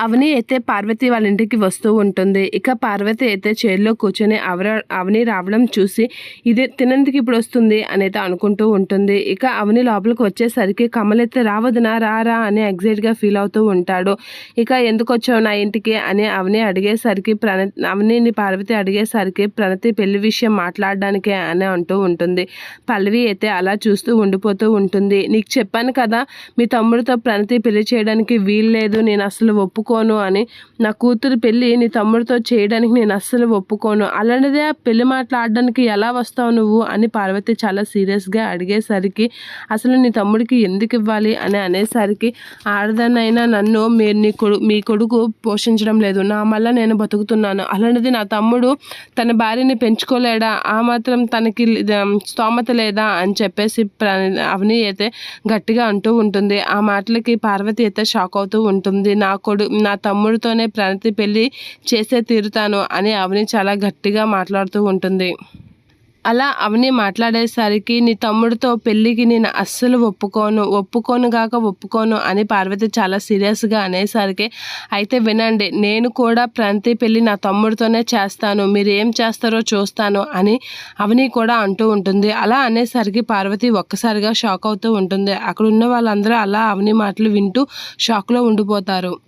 అవని అయితే పార్వతి వాళ్ళ ఇంటికి వస్తూ ఉంటుంది. ఇక పార్వతి అయితే చైర్లో కూర్చొని అవర అవని రావడం చూసి ఇది తినందుకు ఇప్పుడు వస్తుంది అని అయితే అనుకుంటూ ఉంటుంది. ఇక అవని లోపలికి వచ్చేసరికి కమల్ అయితే రావదునా రారా అని ఎగ్జైట్గా ఫీల్ అవుతూ ఉంటాడు. ఇక ఎందుకు వచ్చావు నా ఇంటికి అని అవని అడిగేసరికి ప్రణతి అవనిని పార్వతి అడిగేసరికి ప్రణతి పెళ్ళి విషయం మాట్లాడడానికే అని అంటూ ఉంటుంది. పల్లవి అయితే అలా చూస్తూ ఉండిపోతూ ఉంటుంది. నీకు చెప్పాను కదా మీ తమ్ముడితో ప్రణతి పెళ్ళి చేయడానికి వీలు లేదు నేను అసలు ఒప్పుకో ఒప్పుకోను అని. నా కూతురు పెళ్ళి నీ తమ్ముడితో చేయడానికి నేను అస్సలు ఒప్పుకోను. అలాంటిదే పెళ్ళి మాట్లాడడానికి ఎలా వస్తావు నువ్వు అని పార్వతి చాలా సీరియస్గా అడిగేసరికి అసలు నీ తమ్ముడికి ఎందుకు ఇవ్వాలి అని అనేసరికి ఆడదానైనా నన్ను మీరు నీ కొడు మీ కొడుకు పోషించడం లేదు. నా వల్ల నేను బతుకుతున్నాను. అలాంటిది నా తమ్ముడు తన భార్యని పెంచుకోలేడా? ఆ మాత్రం తనకి స్తోమత లేదా? అని చెప్పేసి అవని అయితే గట్టిగా అంటూ ఉంటుంది. ఆ మాటలకి పార్వతి అయితే షాక్ అవుతూ ఉంటుంది. నా కొడు నా తమ్ముడితోనే ప్రణతి పెళ్ళి చేసే తీరుతాను అని అవని చాలా గట్టిగా మాట్లాడుతూ ఉంటుంది. అలా అవని మాట్లాడేసరికి నీ తమ్ముడితో పెళ్ళికి నేను అస్సలు ఒప్పుకోను ఒప్పుకోను కాక ఒప్పుకోను అని పార్వతి చాలా సీరియస్గా అనేసరికి అయితే వినండి నేను కూడా ప్రంతి పెళ్ళి నా తమ్ముడితోనే చేస్తాను మీరు ఏం చేస్తారో చూస్తాను అని అవని కూడా అంటూ ఉంటుంది. అలా అనేసరికి పార్వతి ఒక్కసారిగా షాక్ అవుతూ ఉంటుంది. అక్కడ ఉన్న వాళ్ళందరూ అలా అవని మాటలు వింటూ షాక్లో ఉండిపోతారు.